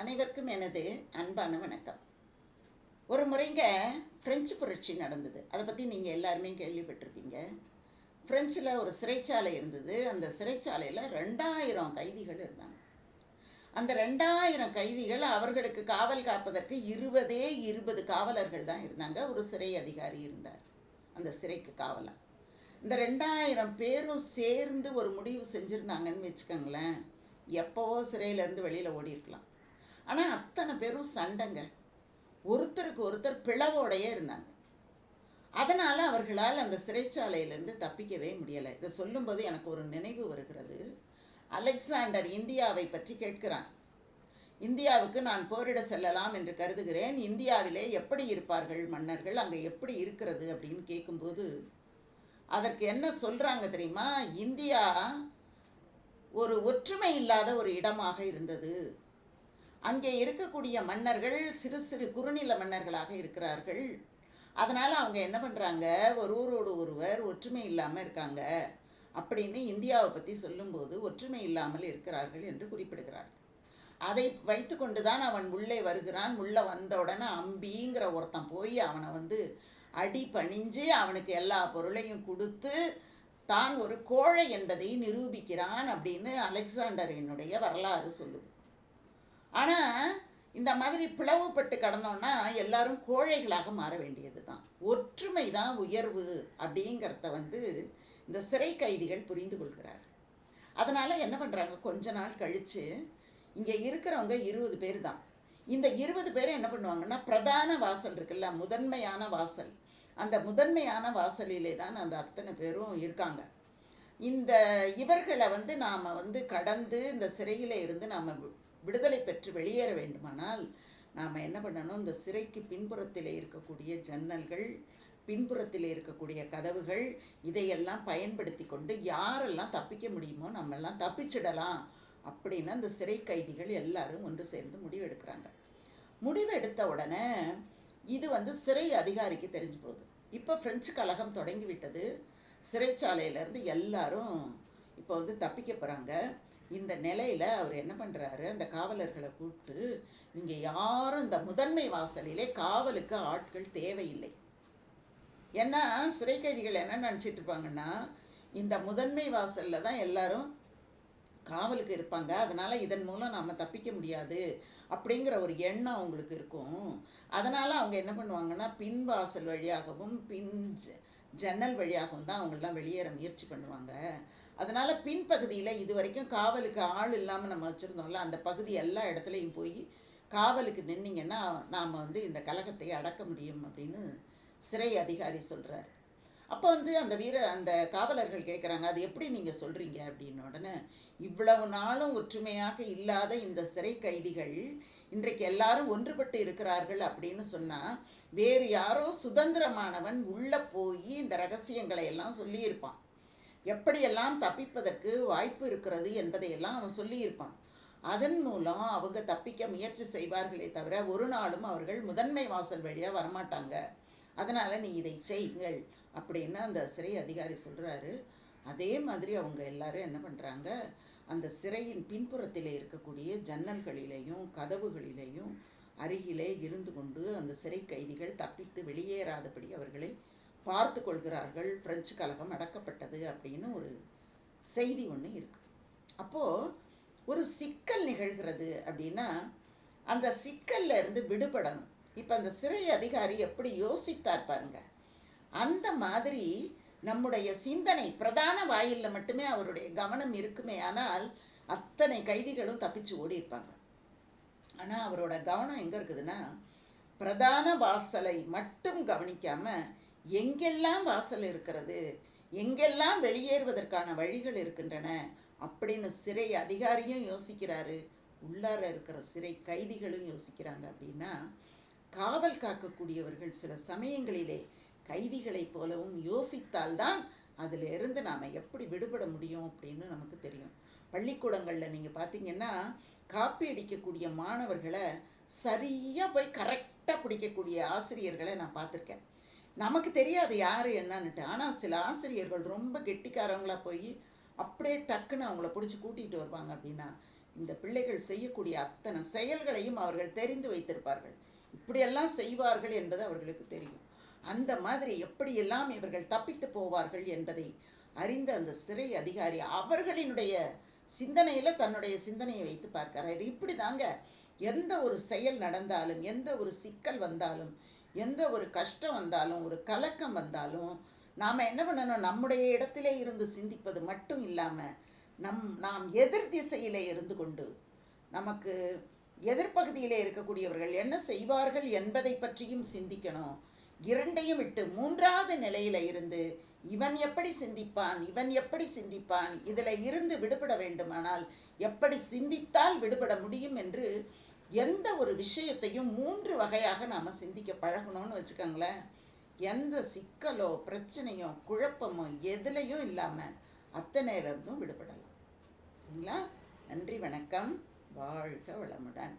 அனைவருக்கும் எனது அன்பான வணக்கம். ஒரு முறைங்க பிரெஞ்சு புரட்சி நடந்தது. அதை பற்றி நீங்கள் எல்லாருமே கேள்விப்பட்டிருப்பீங்க. ஃப்ரெஞ்சில் ஒரு சிறைச்சாலை இருந்தது. அந்த சிறைச்சாலையில் ரெண்டாயிரம் கைதிகள் இருந்தாங்க. அந்த ரெண்டாயிரம் கைதிகள் அவர்களுக்கு காவல் காப்பதற்கு இருபதே இருபது காவலர்கள் தான் இருந்தாங்க. ஒரு சிறை அதிகாரி இருந்தார். அந்த சிறைக்கு காவலாக இந்த ரெண்டாயிரம் பேரும் சேர்ந்து ஒரு முடிவு செஞ்சுருந்தாங்கன்னு வச்சுக்கோங்களேன். எப்போவோ சிறையிலேருந்து வெளியில் ஓடி இருக்கலாம் ஆனால் அத்தனை பேரும் சண்டைங்க. ஒருத்தருக்கு ஒருத்தர் பிளவோடையே இருந்தாங்க. அதனால் அவர்களால் அந்த சிறைச்சாலையிலேருந்து தப்பிக்கவே முடியலை. இதை சொல்லும்போது எனக்கு ஒரு நினைவு வருகிறது. அலெக்சாண்டர் இந்தியாவை பற்றி கேட்கிறான். இந்தியாவுக்கு நான் போரிட செல்லலாம் என்று கருதுகிறேன். இந்தியாவிலே எப்படி இருப்பார்கள் மன்னர்கள்? அங்கே எப்படி இருக்கிறது? அப்படின்னு கேட்கும்போது அதற்கு என்ன சொல்கிறாங்க தெரியுமா? இந்தியா ஒரு ஒற்றுமை இல்லாத ஒரு இடமாக இருந்தது. அங்கே இருக்கக்கூடிய மன்னர்கள் சிறு சிறு குறுநில மன்னர்களாக இருக்கிறார்கள். அதனால் அவங்க என்ன பண்ணுறாங்க ஒருவரோடு ஒருவர் ஒற்றுமை இல்லாமல் இருக்காங்க. அப்படின்னு இந்தியாவை பற்றி சொல்லும்போது ஒற்றுமை இல்லாமல் இருக்கிறார்கள் என்று குறிப்பிடுகிறார். அதை வைத்துக்கொண்டு தான் அவன் உள்ளே வருகிறான். உள்ளே வந்தவுடனே அம்பிங்கிற ஒருத்தன் போய் அவனை வந்து அடி பணிஞ்சு அவனுக்கு எல்லா பொருளையும் கொடுத்து தான் ஒரு கோழை என்பதை நிரூபிக்கிறான் அப்படின்னு அலெக்சாண்டரினுடைய வரலாறு சொல்லுது. இந்த மாதிரி பிளவுபட்டு கடந்தோன்னா எல்லாரும் கோழைகளாக மாற வேண்டியது தான் ஒற்றுமை தான் உயர்வு அப்படிங்கிறத வந்து இந்த சிறை கைதிகள் புரிந்து கொள்கிறார். அதனால் என்ன பண்ணுறாங்க கொஞ்ச நாள் கழித்து இங்கே இருக்கிறவங்க இருபது பேர் தான். இந்த இருபது பேர் என்ன பண்ணுவாங்கன்னா பிரதான வாசல் இருக்குல்ல முதன்மையான வாசல். அந்த முதன்மையான வாசலிலே தான் அந்த அத்தனை பேரும் இருக்காங்க. இந்த இவர்களை வந்து நாம் வந்து கடந்து இந்த சிறையில் இருந்து நாம் விடுதலை பெற்று வெளியேற வேண்டுமானால் நாம் என்ன பண்ணணும்? இந்த சிறைக்கு பின்புறத்தில் இருக்கக்கூடிய ஜன்னல்கள் பின்புறத்தில் இருக்கக்கூடிய கதவுகள் இதையெல்லாம் பயன்படுத்தி கொண்டு யாரெல்லாம் தப்பிக்க முடியுமோ நம்மெல்லாம் தப்பிச்சிடலாம் அப்படின்னு அந்த சிறை கைதிகள் எல்லாரும் ஒன்று சேர்ந்து முடிவெடுக்கிறாங்க. முடிவெடுத்த உடனே இது வந்து சிறை அதிகாரிக்கு தெரிஞ்சு போகுது. இப்போ பிரெஞ்சு கழகம் தொடங்கி விட்டது. சிறைச்சாலையிலேருந்து எல்லாரும் இப்போ வந்து தப்பிக்க போகிறாங்க இந்த நிலையில் அவர் என்ன பண்ணுறாரு அந்த காவலர்களை கூப்பிட்டு நீங்கள் யாரும் இந்த முதன்மை வாசலிலே காவலுக்கு ஆட்கள் தேவையில்லை. ஏன்னா சிறை கைதிகள் என்ன நினச்சிட்டு இருப்பாங்கன்னா இந்த முதன்மை வாசலில் தான் எல்லாரும் காவலுக்கு இருப்பாங்க. அதனால் இதன் மூலம் நாம் தப்பிக்க முடியாது அப்படிங்கிற ஒரு எண்ணம் அவங்களுக்கு இருக்கும். அதனால் அவங்க என்ன பண்ணுவாங்கன்னா பின் வாசல் வழியாகவும் பின் ஜன்னல் வழியாகவும் தான் அவங்களாம் வெளியேற முயற்சி பண்ணுவாங்க. அதனால் பின்பகுதியில் இது வரைக்கும் காவலுக்கு ஆள் இல்லாமல் நம்ம வச்சுருந்தோம்ல அந்த பகுதி எல்லா இடத்துலையும் போய் காவலுக்கு நின்னீங்கன்னா நாம் வந்து இந்த கலகத்தை அடக்க முடியும் அப்படின்னு சிறை அதிகாரி சொல்கிறார் அப்போ வந்து அந்த வீர அந்த காவலர்கள் கேட்குறாங்க அது எப்படி நீங்கள் சொல்கிறீங்க அப்படின்னு உடனே இவ்வளவு நாளும் ஒற்றுமையாக இல்லாத இந்த சிறை கைதிகள் இன்றைக்கு எல்லாரும் ஒன்றுபட்டு இருக்கிறார்கள் அப்படின்னு சொன்னால் வேறு யாரோ சுதந்திரமானவன் உள்ளே போய் இந்த ரகசியங்களை எல்லாம் சொல்லியிருப்பான். எப்படியெல்லாம் தப்பிப்பதற்கு வாய்ப்பு இருக்கிறது என்பதையெல்லாம் அவன் சொல்லியிருப்பான். அதன் மூலம் அவங்க தப்பிக்க முயற்சி செய்வார்களே தவிர ஒரு நாளும் அவர்கள் முதன்மை வாசல் வழியாக வரமாட்டாங்க. அதனால் நீ இதை செய்யுங்கள் அப்படின்னு அந்த சிறை அதிகாரி சொல்கிறாரு அதே மாதிரி அவங்க எல்லாரும் என்ன பண்ணுறாங்க அந்த சிறையின் பின்புறத்தில் இருக்கக்கூடிய ஜன்னல்களிலேயும் கதவுகளிலேயும் அருகிலே இருந்து கொண்டு அந்த சிறை கைதிகள் தப்பித்து வெளியேறாதபடி அவர்களை பார்த்து கொள்கிறார்கள் பிரெஞ்சு கழகம் அடக்கப்பட்டது அப்படின்னு ஒரு செய்தி ஒன்று இருக்கு. அப்போது ஒரு சிக்கல் நிகழ்கிறது அப்படின்னா அந்த சிக்கல்ல இருந்து விடுபடணும். இப்போ அந்த சிறை அதிகாரி எப்படி யோசித்தார் பாருங்க. அந்த மாதிரி நம்முடைய சிந்தனை பிரதான வாயிலில் மட்டுமே அவருடைய கவனம் இருக்குமே ஆனால் அத்தனை கைதிகளும் தப்பிச்சு ஓடி இருப்பாங்க. ஆனால் அவரோட கவனம் எங்கே இருக்குதுன்னா பிரதான வாசலை மட்டும் கவனிக்காமல் எங்கெல்லாம் வாசல் இருக்கிறது? எங்கெல்லாம் வெளியேறுவதற்கான வழிகள் இருக்கின்றன? அப்படின்னு சிறை அதிகாரியும் யோசிக்கிறாரு. உள்ளார இருக்கிற சிறை கைதிகளும் யோசிக்கிறாங்க அப்படின்னா காவல் காக்கக்கூடியவர்கள் சில சமயங்களிலே கைதிகளைப் போலவும் யோசித்தால்தான் அதிலிருந்து நாம் எப்படி விடுபட முடியும் அப்படின்னு நமக்கு தெரியும். பள்ளிக்கூடங்களில் நீங்கள் பார்த்தீங்கன்னா காப்பி அடிக்கக்கூடிய மாணவர்களை சரியாக போய் கரெக்டாக பிடிக்கக்கூடிய ஆசிரியர்களை நான் பார்த்துருக்கேன். நமக்கு தெரியாது யார் என்னன்னுட்டு. ஆனால் சில ஆசிரியர்கள் ரொம்ப கெட்டிக்காரவங்களாக போய் அப்படியே டக்குன்னு அவங்கள பிடிச்சி கூட்டிகிட்டு வருவாங்க அப்படின்னா இந்த பிள்ளைகள் செய்யக்கூடிய அத்தனை செயல்களையும் அவர்கள் தெரிந்து வைத்திருப்பார்கள். இப்படியெல்லாம் செய்வார்கள் என்பது அவர்களுக்கு தெரியும். அந்த மாதிரி எப்படியெல்லாம் இவர்கள் தப்பித்து போவார்கள் என்பதை அறிந்த அந்த சிறை அதிகாரி அவர்களினுடைய சிந்தனையில் தன்னுடைய சிந்தனையை வைத்து பார்க்கிறார். இப்படி தாங்க எந்த ஒரு செயல் நடந்தாலும் எந்த ஒரு சிக்கல் வந்தாலும் எந்த ஒரு கஷ்டம் வந்தாலும் ஒரு கலக்கம் வந்தாலும் நாம் என்ன பண்ணணும்? நம்முடைய இடத்திலே இருந்து சிந்திப்பது மட்டும் இல்லாமல் நம் நாம் எதிர் திசையிலே இருந்து கொண்டு நமக்கு எதிர்ப்பகுதியிலே இருக்கக்கூடியவர்கள் என்ன செய்வார்கள் என்பதை பற்றியும் சிந்திக்கணும். இரண்டையும் விட்டு மூன்றாவது நிலையில இருந்து இவன் எப்படி சிந்திப்பான் இவன் எப்படி சிந்திப்பான் இதில் இருந்து விடுபட வேண்டுமானால் எப்படி சிந்தித்தால் விடுபட முடியும் என்று எந்த ஒரு விஷயத்தையும் மூன்று வகையாக நாம் சிந்திக்க பழகணும்னு வச்சுக்கோங்களேன். எந்த சிக்கலோ பிரச்சனையோ குழப்பமோ எதுலேயும் இல்லாமல் அத்தனை இருந்தும் விடுபடலாம். சரிங்களா? நன்றி வணக்கம். வாழ்க வளமுடன்.